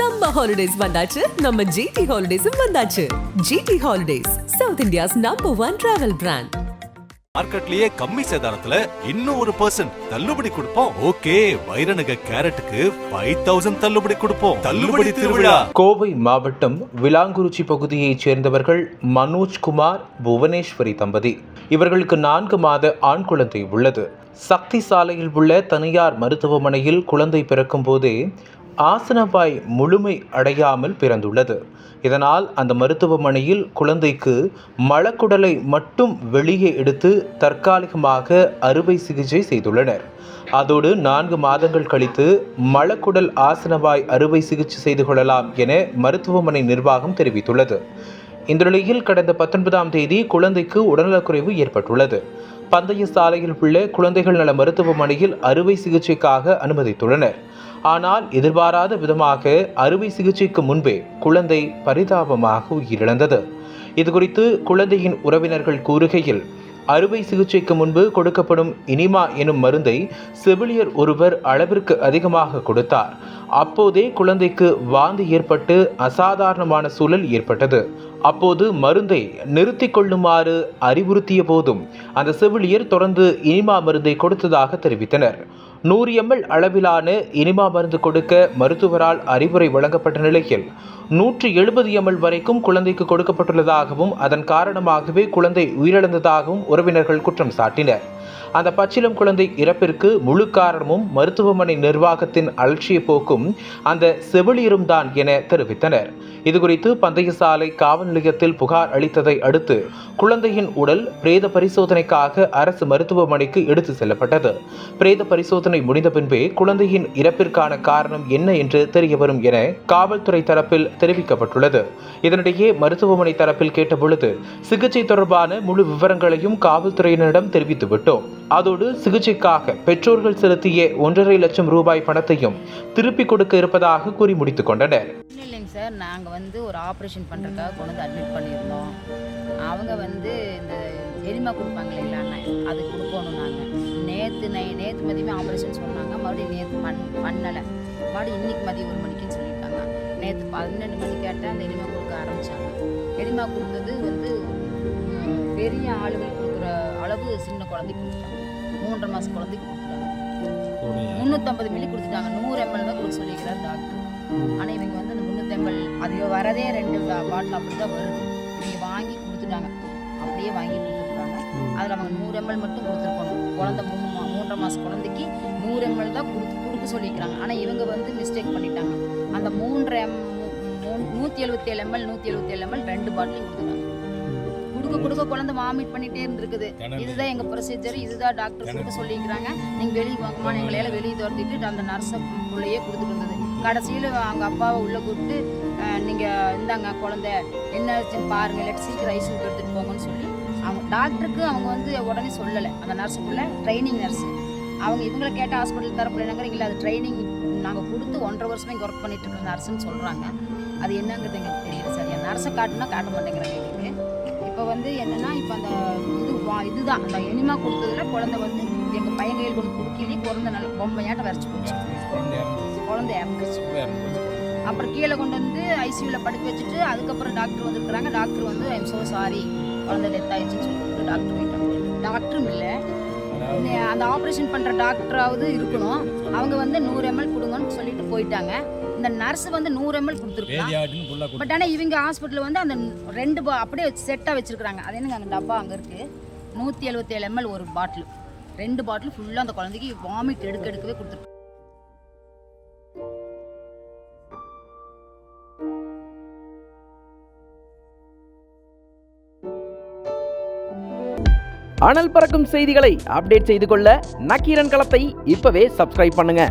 சம்ம ஹாலிடேஸ் வந்தாச்சு. நம்ம ஜிடி ஹாலிடேஸும் வந்தாச்சு. GT holidays South India's number one travel brand மார்க்கெட்லயே கம்மி சேதாரத்துல இன்னும் ஒரு பர்சன்ட் தள்ளுபடி கொடுப்போம். ஓகே வைரநக கேரட்டுக்கு ஃபைவ் தௌசண்ட் தள்ளுபடி கொடுப்போம். தள்ளுபடி திருவிழா. கோவை மாவட்டம் விலாங்குறிச்சி பகுதியைச் சேர்ந்தவர்கள் மனோஜ்குமார் புவனேஸ்வரி தம்பதி. இவர்களுக்கு நான்கு மாத ஆண் குழந்தை உள்ளது. சக்தி சாலையில் உள்ள தனியார் மருத்துவமனையில் குழந்தை பிறக்கும் போதே ஆசனவாய் முழுமை அடையாமல் பிறந்துள்ளது. இதனால் அந்த மருத்துவமனையில் குழந்தைக்கு மலக்குடலை மட்டும் வெளியே எடுத்து தற்காலிகமாக அறுவை சிகிச்சை செய்துள்ளனர். அதோடு நான்கு மாதங்கள் கழித்து மலக்குடல் ஆசனவாய் அறுவை சிகிச்சை செய்து கொள்ளலாம் என மருத்துவமனை நிர்வாகம் தெரிவித்துள்ளது. இந்த நிலையில் கடந்த பத்தொன்பதாம் தேதி குழந்தைக்கு உடல்நலக்குறைவு ஏற்பட்டுள்ளது. பந்தய சாலையில் உள்ள குழந்தைகள் நல மருத்துவமனையில் அறுவை சிகிச்சைக்காக அனுமதித்துள்ளனர். ஆனால் எதிர்பாராத விதமாக அறுவை சிகிச்சைக்கு முன்பே குழந்தை பரிதாபமாக உயிரிழந்தது. இதுகுறித்து குழந்தையின் உறவினர்கள் கூறுகையில் அறுவை சிகிச்சைக்கு முன்பு கொடுக்கப்படும் இனிமா எனும் மருந்தை செவிலியர் ஒருவர் அளவிற்கு அதிகமாக கொடுத்தார். அப்போதே குழந்தைக்கு வாந்தி ஏற்பட்டு அசாதாரணமான சூழல் ஏற்பட்டது. அப்போது மருந்தை நிறுத்தி கொள்ளுமாறு அறிவுறுத்திய போதும் அந்த செவிலியர் தொடர்ந்து இனிமா மருந்தை கொடுத்ததாக தெரிவித்தனர். நூறு எம்எல் அளவிலான இனிமா மருந்து கொடுக்க மருத்துவரால் அறிவுரை வழங்கப்பட்ட நிலையில் நூற்றி எழுபது எம்எல் வரைக்கும் குழந்தைக்கு கொடுக்கப்பட்டுள்ளதாகவும் அதன் காரணமாகவே குழந்தை உயிரிழந்ததாகவும் உறவினர்கள் குற்றம் சாட்டினர். அந்த பச்சிலம் குழந்தை இறப்பிற்கு முழு காரணமும் மருத்துவமனை நிர்வாகத்தின் அலட்சிய போக்கும் அந்த செவிலியரும் தான் என தெரிவித்தனர். இதுகுறித்து பந்தய சாலை காவல் நிலையத்தில் புகார் அளித்ததை அடுத்து குழந்தையின் உடல் பிரேத பரிசோதனைக்காக அரசு மருத்துவமனைக்கு எடுத்து செல்லப்பட்டது. பிரேத பரிசோதனை முடிந்த பின்பே குழந்தையின் இறப்பிற்கான காரணம் என்ன என்று தெரியவரும் என காவல்துறை தரப்பில் தெரிவிக்கப்பட்டுள்ளது. இதனிடையே மருத்துவமனை தரப்பில் கேட்டபொழுது சிகிச்சை தொடர்பான முழு விவரங்களையும் காவல்துறையினரிடம் தெரிவித்துவிட்டோம். அதோடு சிகிச்சைக்காக பெற்றோர்கள் செலுத்திய ஒன்றரை லட்சம் ரூபாய் பணத்தையும் திருப்பிக் கொடுக்க இருப்பதாக கூறி முடித்துக் கொண்டனர். இல்லைங்க சார். நாங்கள் வந்து ஒரு ஆப்ரேஷன் பண்ணுறதுக்காக கொண்டு வந்து அட்மிட் பண்ணியிருந்தோம். அவங்க வந்து இந்த எரிமா கொடுப்பாங்க இல்லைங்களா அது கொடுக்கணும் நாங்கள் நேற்று நை நேற்று மதியமே ஆப்ரேஷன் சொன்னாங்க. மறுபடியும் நேற்று பண் பண்ணலை. மறுபடியும் இன்னைக்கு மதியம் ஒரு மணிக்குன்னு சொல்லியிருக்காங்க. நேற்று பன்னெண்டு மணி கேட்டால் அந்த எரிமா கொடுக்க ஆரம்பித்தாங்க எரிமா கொடுத்தது வந்து பெரிய ஆளுகள் அளவு சின்ன குழந்தைக்கு கொடுத்துட்டாங்க. மூன்றரை மாதம் குழந்தைக்கு கொடுத்துட்டாங்க. முந்நூற்றம்பது மில்லி கொடுத்துட்டாங்க. நூறு எம்எல் தான் கொடுக்க சொல்லிக்கிறார் டாக்டர் ஆனால் இவங்க வந்து அந்த முந்நூற்றி எம்எல் அது வரதே ரெண்டு பாட்டில் அப்படி தான் வருது. இவங்க வாங்கி கொடுத்துட்டாங்க. அப்படியே வாங்கி கொடுத்துருக்காங்க. அதில் அவங்க நூறு எம்எல் மட்டும் கொடுத்துருக்கணும். குழந்தை மூணு மூன்றரை மாதம் குழந்தைக்கு நூறு எம்எல் தான் கொடுத்து கொடுக்க சொல்லிக்கிறாங்க ஆனால் இவங்க வந்து மிஸ்டேக் பண்ணிட்டாங்க. அந்த மூன்றரை எம் நூற்றி எழுபத்தேழு எம்எல் நூற்றி எழுபத்தேழு எம்எல் ரெண்டு பாட்டிலையும் கொடுத்துட்டாங்க. கொடுக்க கொடுக்க குழந்தை வாமிட் பண்ணிட்டே இருந்திருக்குது. இதுதான் எங்க ப்ரொசீஜர் இதுதான் டாக்டர் கொடுக்க சொல்லிக்கிறாங்க. நீங்க வெளியே வாங்கம்மா எங்களையெல்லாம் வெளியே துரத்திட்டு அந்த நர்ஸை உள்ளேயே கொடுத்துட்டு இருந்தது. கடைசியில் அவங்க அப்பாவை உள்ளே கூப்பிட்டு அஹ், நீங்க இந்தாங்க குழந்தை என்ன ஆச்சுன்னு பாருங்க இல்லாட்டி சீக்கிரம் ஐசியூக்கு எடுத்துட்டு போங்கன்னு சொல்லி அவங்க டாக்டருக்கு அவங்க வந்து உடனே சொல்லலை. அந்த நர்ஸுக்குள்ள ட்ரைனிங் நர்ஸ் அவங்க இவங்களை கேட்ட ஹாஸ்பிட்டல் தரப்பில்லைனாங்கிறீங்களா அது ட்ரைனிங் நாங்கள் கொடுத்து ஒன்றரை வருஷமா இங்கே ஒர்க் பண்ணிட்டு இருக்கிற நர்ஸுன்னு சொல்கிறாங்க அது என்னங்கிறது எங்களுக்கு தெரியல சரியா நர்ஸை காட்டுனா காட்ட மாட்டேங்கிறாங்க எங்களுக்கு. இப்போ வந்து என்னன்னா இப்போ அந்த இது இதுதான். அந்த எனிமா கொடுத்ததுல குழந்தை வந்து எங்கள் பையன் கொண்டு குடுக்கிலேயே குழந்தை நல்ல பொம்மையாட்டம் வரைச்சி போச்சு. குழந்தை இறந்துருச்சு. அப்புறம் கீழே கொண்டு வந்து ஐசியூவில் படுக்க வச்சுட்டு அதுக்கப்புறம் டாக்டர் வந்திருக்கிறாங்க. டாக்டர் வந்து ஐம் so சாரி குழந்தை டெத் ஆயிடுச்சுன்னு சொல்லிட்டு டாக்டர் போயிட்டாங்க. டாக்டரும் இல்லை. அந்த ஆப்ரேஷன் பண்ணுற டாக்டராவது இருக்கணும். அவங்க வந்து நூறு எம்எல் கொடுங்கன்னு சொல்லிட்டு போயிட்டாங்க. இந்த நர்ஸ் வந்து நூறு எம்எல் கொடுத்துருக்காங்க பட் ஆனால் இவங்க ஹாஸ்பிட்டலில் வந்து அந்த ரெண்டு பா அப்படியே செட்டாக வச்சுருக்குறாங்க. அது என்னங்க அங்கே டப்பா அங்கே இருக்குது நூற்றி எழுபத்தேழு எம்எல் ஒரு பாட்டில் ரெண்டு பாட்டில் ஃபுல்லாக அந்த குழந்தைக்கு வாமிட் எடுக்க எடுக்கவே கொடுத்துருக்கு அனல் பறக்கும் செய்திகளை அப்டேட் செய்து கொள்ள நக்கீரன் களத்தை இப்பவே சப்ஸ்கிரைப் பண்ணுங்க.